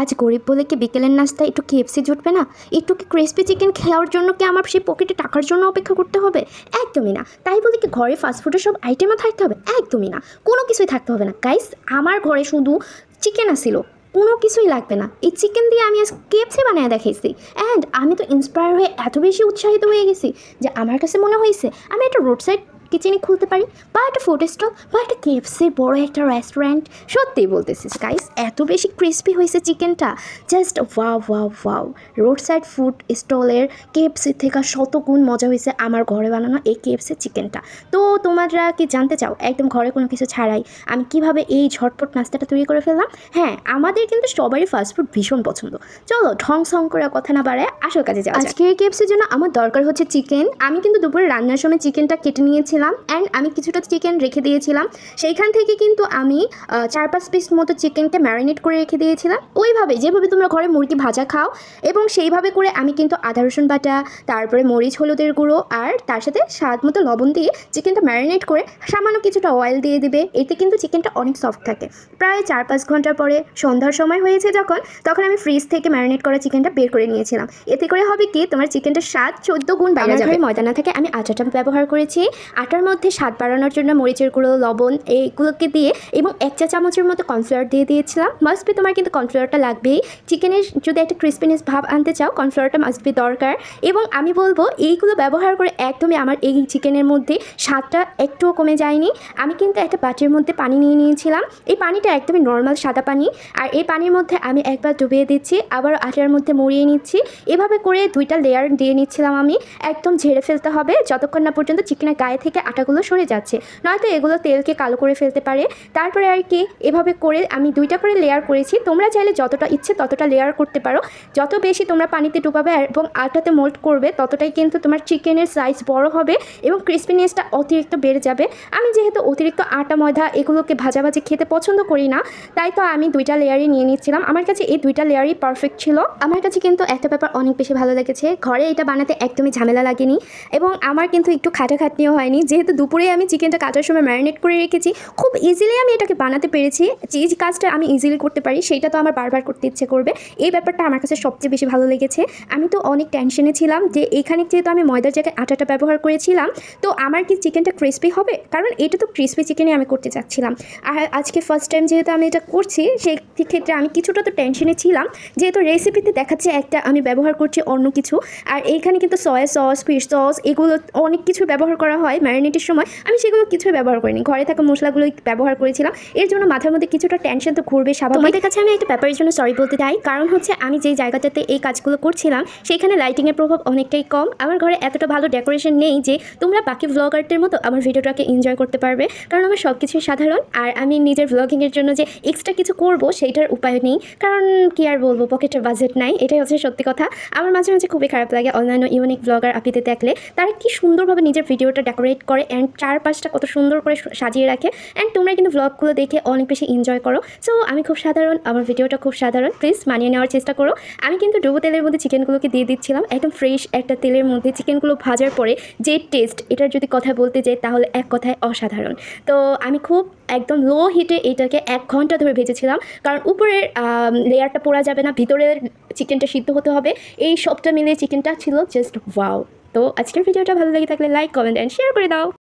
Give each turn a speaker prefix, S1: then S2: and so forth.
S1: আজ গরিব বলে কি বিকেলের নাস্তায় একটু কেএফসি জুটবে না? একটু কি ক্রিসপি চিকেন খাওয়ার জন্য কি আমার সেই পকেটে টাকার জন্য অপেক্ষা করতে হবে? একদমই না। তাই বলে কি ঘরে ফাস্টফুডের সব আইটেমও থাকতে হবে? একদমই না। কোনো কিছুই থাকতে হবে না। গাইস আমার ঘরে শুধু চিকেন আসিল কোনো কিছুই লাগবে না। এই চিকেন দিয়ে আমি আজ কেপসি বানিয়ে দেখাইছি। অ্যান্ড আমি তো ইন্সপায়ার হয়ে এত বেশি উৎসাহিত হয়ে গেছি যে আমার কাছে মনে হয়েছে আমি একটা রোড সাইড কিচেনে খুলতে পারি বা একটা ফুড স্টল বা একটা কেএফসির বড় একটা রেস্টুরেন্ট সত্যিই বলতেছিস গাইস এত বেশি ক্রিস্পি হয়েছে চিকেনটা just wow wow wow road side food স্টলের কেএফসি থেকে শত গুণ মজা হয়েছে আমার ঘরে বানানো এই কেএফসি চিকেনটা তো তোমরা কি জানতে চাও, একদম ঘরে কোনো কিছু ছাড়াই আমি কীভাবে এই ঝটপট নাস্তাটা তৈরি করে ফেললাম? হ্যাঁ আমাদের কিন্তু সবারই ফাস্টফুড ভীষণ পছন্দ। চলো ঢং সং করে কথা না বাড়ায় আসল কাজে যাও আজকে কেএফসির জন্য আমার দরকার হচ্ছে চিকেন আমি কিন্তু দুপুরে রান্নার সময় চিকেনটা কেটে নিয়েছিলাম অ্যান্ড আমি কিছুটা চিকেন রেখে দিয়েছিলাম। সেইখান থেকে কিন্তু আমি চার পাঁচ পিস মতো চিকেনকে ম্যারিনেট করে রেখে দিয়েছিলাম। ওইভাবে যেভাবে তোমরা ঘরে মুরগি ভাজা খাও এবং সেইভাবে করে আমি কিন্তু আদা রসুন বাটা তারপরে মরিচ হলুদের গুঁড়ো আর তার সাথে স্বাদ মতো লবণ দিয়ে চিকেনটা ম্যারিনেট করে সামান্য কিছুটা অয়েল দিয়ে দেবে। এতে কিন্তু চিকেনটা অনেক সফট থাকে। প্রায় চার পাঁচ ঘণ্টার পরে সন্ধ্যার সময় হয়েছে যখন তখন আমি ফ্রিজ থেকে ম্যারিনেট করা চিকেনটা বের করে নিয়েছিলাম। এতে করে হবে কি তোমার চিকেনটা স্বাদ চোদ্দ গুণ বাইরে যাবে। ময়দা না থাকে আমি আটাটা ব্যবহার করেছি। আটার মধ্যে স্বাদ বাড়ানোর জন্য মরিচের গুঁড়ো, লবণ, এইগুলোকে দিয়ে এবং এক চা চামচের মতো কর্নফ্লাওয়ার দিয়ে দিয়েছিলাম। মাস্ট বি তোমার কিন্তু কর্নফ্লাওয়ারটা লাগবেই। চিকেনের যদি একটা ক্রিসপিনেস ভাব আনতে চাও, কর্নফ্লাওয়ারটা মাস্ট বি দরকার। এবং আমি বলব, এইগুলো ব্যবহার করে একদমই আমার এই চিকেনের মধ্যে স্বাদটা একটুও কমে যায়নি। আমি কিন্তু একটা বাটির মধ্যে পানি নিয়ে নিয়েছিলাম। এই পানিটা একদমই নর্মাল সাদা পানি। আর এই পানির মধ্যে আমি একবার ডুবিয়ে দিচ্ছি আবার আটার মধ্যে মুড়িয়ে নিচ্ছি। এভাবে করে দুইটা লেয়ার দিয়ে নিচ্ছিলাম আমি। একদম ঝেড়ে ফেলতে হবে। যতক্ষণ না পর্যন্ত চিকেনের গায়ে থেকে আটাগুলো সরে যাচ্ছে। নয়তো এগুলো তেলকে কালো করে ফেলতে পারে। তারপরে আর কি, এভাবে করে আমি দুইটা করে লেয়ার করেছি। তোমরা চাইলে যতটা ইচ্ছে ততটা লেয়ার করতে পারো। যত বেশি তোমরা পানিতে ডুবাবে এবং আটাতে মোল্ড করবে, ততটাই কিন্তু তোমার চিকেনের সাইজ বড় হবে এবং ক্রিসপিনেসটা অতিরিক্ত বেড়ে যাবে। আমি যেহেতু অতিরিক্ত আটা, ময়দা এগুলোকে ভাজাভাজি খেতে পছন্দ করি না, তাই তো আমি দুইটা লেয়ারই নিয়ে নিচ্ছিলাম। আমার কাছে এই দুইটা লেয়ারই পারফেক্ট ছিল। আমার কাছে কিন্তু একটা ব্যাপার অনেক বেশি ভালো লেগেছে। ঘরে এটা বানাতে একদমই ঝামেলা লাগেনি এবং আমার কিন্তু একটু খাটাখাটনিও হয়নি। যেহেতু দুপুরে আমি চিকেনটা কাটার সময় ম্যারিনেট করে রেখেছি, খুব ইজিলি আমি এটাকে বানাতে পেরেছি। যে কাজটা আমি ইজিলি করতে পারি সেইটা তো আমার বারবার করতে ইচ্ছে করবে। এই ব্যাপারটা আমার কাছে সবচেয়ে বেশি ভালো লেগেছে। আমি তো অনেক টেনশনে ছিলাম যে এখানে যেহেতু আমি ময়দার জায়গায় আটাটা ব্যবহার করেছিলাম, তো আমার কি চিকেনটা ক্রিসপি হবে? কারণ এটা তো ক্রিসপি চিকেনই আমি করতে চাচ্ছিলাম। আর আজকে ফার্স্ট টাইম যেহেতু আমি এটা করছি, সেই ক্ষেত্রে আমি কিছুটা তো টেনশনে ছিলাম। যেহেতু রেসিপিতে দেখাচ্ছে একটা, আমি ব্যবহার করছি অন্য কিছু। আর এইখানে কিন্তু সয়া সস ফিশ সস এগুলো অনেক কিছু ব্যবহার করা হয় ম্যারিনেটের সময় আমি সেগুলো কিছুই ব্যবহার করিনি। ঘরে থাকা মশলাগুলো ব্যবহার করেছিলাম। এর জন্য মাথার মধ্যে কিছুটা টেনশন তো ঘুরবে স্বাভাবিক। তোমাদের কাছে আমি একটা ব্যাপারের জন্য সরি বলতে চাই। কারণ হচ্ছে আমি যেই জায়গাটাতে এই কাজগুলো করছিলাম, সেখানে লাইটিংয়ের প্রভাব অনেকটাই কম। আমার ঘরে এতটা ভালো ডেকোরেশন নেই যে তোমরা বাকি ভ্লগারদের মতো আমার ভিডিওটাকে এনজয় করতে পারবে। কারণ আমার সব কিছুই সাধারণ। আর আমি নিজের ভ্লগিংয়ের জন্য যে এক্সট্রা কিছু করব, সেইটার উপায় নেই। কারণ কি আর বলব পকেটের বাজেট নাই। এটাই হচ্ছে সত্যি কথা। আমার মাঝে মাঝে খুবই খারাপ লাগে অন্যান্য ইউনিক ব্লগার আপিতে দেখলে। তারা কি সুন্দরভাবে নিজের ভিডিওটা ডেকোরেট করে অ্যান্ড চারপাশটা কত সুন্দর করে সাজিয়ে রাখে অ্যান্ড তোমরা কিন্তু ব্লগগুলো দেখে অনেক বেশি এনজয় করো। সো আমি খুব সাধারণ, আমার ভিডিওটা খুব সাধারণ। প্লিজ মানিয়ে নেওয়ার চেষ্টা করো। আমি কিন্তু ডুবো তেলের মধ্যে চিকেনগুলোকে দিয়ে দিচ্ছিলাম। একদম ফ্রেশ একটা তেলের মধ্যে চিকেনগুলো ভাজার পরে যে টেস্ট এটার যদি কথা বলতে যাই তাহলে এক কথায় অসাধারণ। তো, আমি খুব একদম লো হিটে এটাকে এক ঘণ্টা ধরে ভেজেছিলাম। কারণ উপরের লেয়ারটা পোড়া যাবে না, ভিতরের চিকেনটা সিদ্ধ হতে হবে। এই সবটা মিলিয়ে চিকেনটা ছিল জাস্ট ওয়াও তো আজকের ভিডিওটা ভালো লেগে থাকলে লাইক কমেন্ট অ্যান্ড শেয়ার করে দাও।